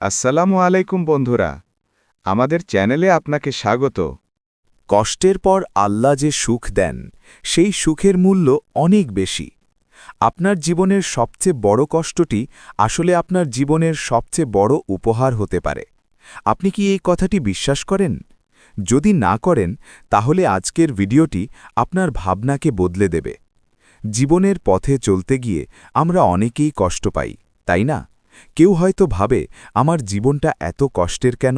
আসসালামু আলাইকুম বন্ধুরা। আমাদের চ্যানেলে আপনাকে স্বাগত। কষ্টের পর আল্লাহ যে সুখ দেন, সেই সুখের মূল্য অনেক বেশি। আপনার জীবনের সবচেয়ে বড় কষ্টটি আসলে আপনার জীবনের সবচেয়ে বড় উপহার হতে পারে। আপনি কি এই কথাটি বিশ্বাস করেন? যদি না করেন, তাহলে আজকের ভিডিওটি আপনার ভাবনাকে বদলে দেবে। জীবনের পথে চলতে গিয়ে আমরা অনেকেই কষ্ট পাই, তাই না? কেউ হয়তো ভাবে, আমার জীবনটা এত কষ্টের কেন?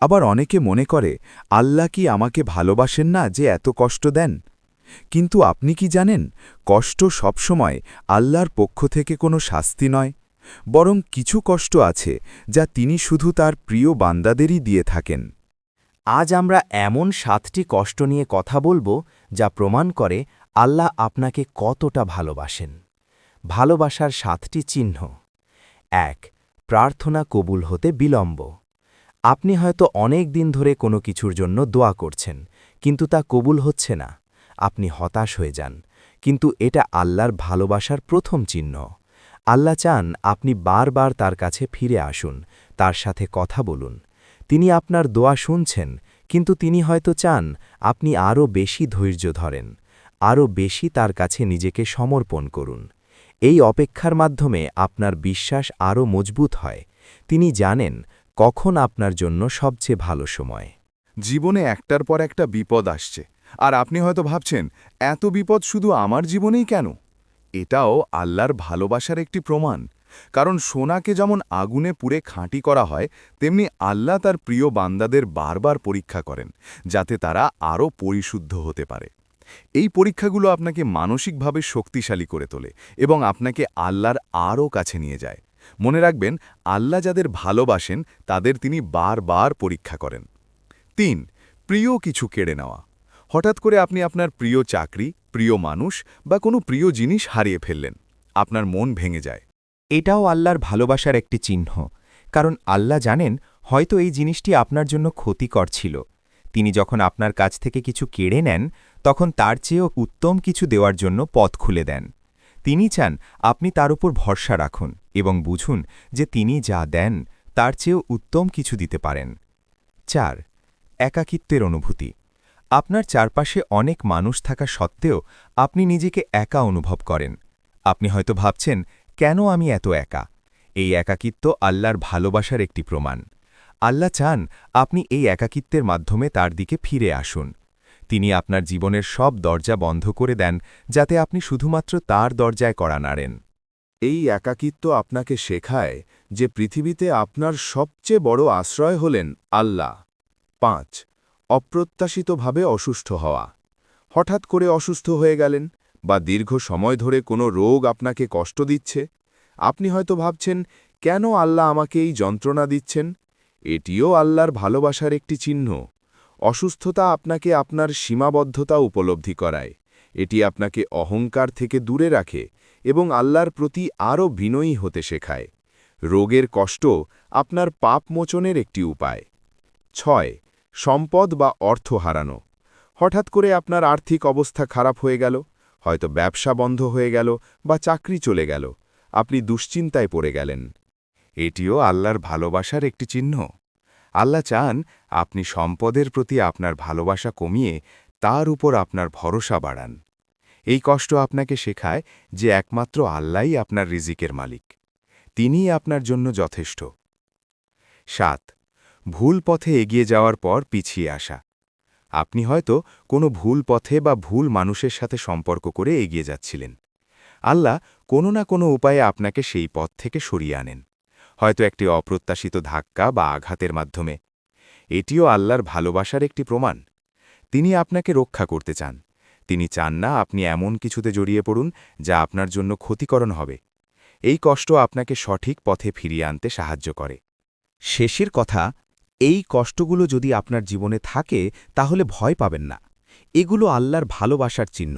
আবার অনেকে মনে করে, আল্লাহ কি আমাকে ভালোবাসেন না যে এত কষ্ট দেন? কিন্তু আপনি কি জানেন, কষ্ট সবসময় আল্লাহর পক্ষ থেকে কোনো শাস্তি নয়, বরং কিছু কষ্ট আছে যা তিনি শুধু তার প্রিয় বান্দাদেরই দিয়ে থাকেন। আজ আমরা এমন সাতটি কষ্ট নিয়ে কথা বলব যা প্রমাণ করে আল্লাহ আপনাকে কতটা ভালোবাসেন। ভালোবাসার সাতটি চিহ্ন। এক, প্রার্থনা কবুল হতে বিলম্ব। আপনি হয়তো অনেক দিন ধরে কোনো কিছুর জন্য দোয়া করছেন, কিন্তু তা কবুল হচ্ছে না। আপনি হতাশ হয়ে যান, কিন্তু এটা আল্লাহর ভালোবাসার প্রথম চিহ্ন। আল্লাহ চান আপনি বারবার তার কাছে ফিরে আসুন, তার সাথে কথা বলুন। তিনি আপনার দোয়া শুনছেন, কিন্তু তিনি হয়তো চান আপনি আরও বেশি ধৈর্য ধরেন, আরও বেশি তার কাছে নিজেকে সমর্পণ করুন। এই অপেক্ষার মাধ্যমে আপনার বিশ্বাস আরও মজবুত হয়। তিনি জানেন কখন আপনার জন্য সবচেয়ে ভালো সময়। জীবনে একটার পর একটা বিপদ আসছে, আর আপনি হয়তো ভাবছেন, এত বিপদ শুধু আমার জীবনেই কেন? এটাও আল্লাহর ভালোবাসার একটি প্রমাণ। কারণ সোনাকে যেমন আগুনে পুড়ে খাঁটি করা হয়, তেমনি আল্লাহ তার প্রিয় বান্দাদের বারবার পরীক্ষা করেন, যাতে তারা আরও পরিশুদ্ধ হতে পারে। এই পরীক্ষাগুলো আপনাকে মানসিকভাবে শক্তিশালী করে তোলে এবং আপনাকে আল্লাহর আরও কাছে নিয়ে যায়। মনে রাখবেন, আল্লাহ যাদের ভালোবাসেন, তাদের তিনি বারবার পরীক্ষা করেন। তিন, প্রিয় কিছু কেড়ে নেওয়া। হঠাৎ করে আপনি আপনার প্রিয় চাকরি, প্রিয় মানুষ বা কোনো প্রিয় জিনিস হারিয়ে ফেললেন। আপনার মন ভেঙে যায়। এটাও আল্লাহর ভালোবাসার একটি চিহ্ন। কারণ আল্লাহ জানেন, হয়তো এই জিনিসটি আপনার জন্য ক্ষতিকর ছিল। তিনি যখন আপনার কাছ থেকে কিছু কেড়ে নেন, তখন তার চেয়েও উত্তম কিছু দেওয়ার জন্য পথ খুলে দেন। তিনি চান আপনি তার উপর ভরসা রাখুন এবং বুঝুন যে তিনি যা দেন, তার চেয়েও উত্তম কিছু দিতে পারেন। চার, একাকিত্বের অনুভূতি। আপনার চারপাশে অনেক মানুষ থাকা সত্ত্বেও আপনি নিজেকে একা অনুভব করেন। আপনি হয়তো ভাবছেন, কেন আমি এত একা? এই একাকিত্ব আল্লাহর ভালোবাসার একটি প্রমাণ। আল্লাহ চান আপনি এই একাকিত্বের মাধ্যমে তার দিকে ফিরে আসুন। তিনি আপনার জীবনের সব দরজা বন্ধ করে দেন, যাতে আপনি শুধুমাত্র তার দরজায় করা নাড়েন। এই একাকিত্ব আপনাকে শেখায় যে পৃথিবীতে আপনার সবচেয়ে বড় আশ্রয় হলেন আল্লাহ। পাঁচ, অপ্রত্যাশিতভাবে অসুস্থ হওয়া। হঠাৎ করে অসুস্থ হয়ে গেলেন বা দীর্ঘ সময় ধরে কোনো রোগ আপনাকে কষ্ট দিচ্ছে? আপনি হয়তো ভাবছেন, কেন আল্লাহ আমাকে এই যন্ত্রণা দিচ্ছেন? এটিও আল্লাহর ভালোবাসার একটি চিহ্ন। অসুস্থতা আপনাকে আপনার সীমাবদ্ধতা উপলব্ধি করায়। এটি আপনাকে অহংকার থেকে দূরে রাখে এবং আল্লাহর প্রতি আরও বিনয়ী হতে শেখায়। রোগের কষ্ট আপনার পাপ মোচনের একটি উপায়। ছয়, সম্পদ বা অর্থ হারানো। হঠাৎ করে আপনার আর্থিক অবস্থা খারাপ হয়ে গেল, হয়তো ব্যবসা বন্ধ হয়ে গেল বা চাকরি চলে গেল। আপনি দুশ্চিন্তায় পড়ে গেলেন। এটিও আল্লাহর ভালোবাসার একটি চিহ্ন। আল্লাহ চান আপনি সম্পদের প্রতি আপনার ভালোবাসা কমিয়ে তার উপর আপনার ভরসা বাড়ান। এই কষ্ট আপনাকে শেখায় যে একমাত্র আল্লাহই আপনার রিজিকের মালিক। তিনিই আপনার জন্য যথেষ্ট। সাত, ভুল পথে এগিয়ে যাওয়ার পর পিছিয়ে আসা। আপনি হয়তো কোনো ভুল পথে বা ভুল মানুষের সাথে সম্পর্ক করে এগিয়ে যাচ্ছিলেন। আল্লাহ কোনো না কোনো উপায়ে আপনাকে সেই পথ থেকে সরিয়ে আনেন। হয়তো একটি অপ্রত্যাশিত ধাক্কা বা আঘাতের মাধ্যমে। এটিও আল্লাহর ভালোবাসার একটি প্রমাণ। তিনি আপনাকে রক্ষা করতে চান। তিনি চান না আপনি এমন কিছুতে জড়িয়ে পড়ুন যা আপনার জন্য ক্ষতিকরণ হবে। এই কষ্ট আপনাকে সঠিক পথে ফিরিয়ে আনতে সাহায্য করে। শেষের কথা, এই কষ্টগুলো যদি আপনার জীবনে থাকে, তাহলে ভয় পাবেন না। এগুলো আল্লাহর ভালোবাসার চিহ্ন।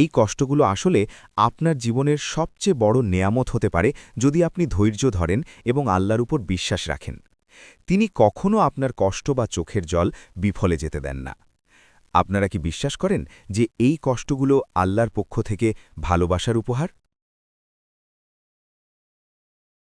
এই কষ্টগুলো আসলে আপনার জীবনের সবচেয়ে বড় নেয়ামত হতে পারে যদি আপনি ধৈর্য ধরেন এবং আল্লাহর উপর বিশ্বাস রাখেন। তিনি কখনও আপনার কষ্ট বা চোখের জল বিফলে যেতে দেন না। আপনারা কি বিশ্বাস করেন যে এই কষ্টগুলো আল্লাহর পক্ষ থেকে ভালোবাসার উপহার?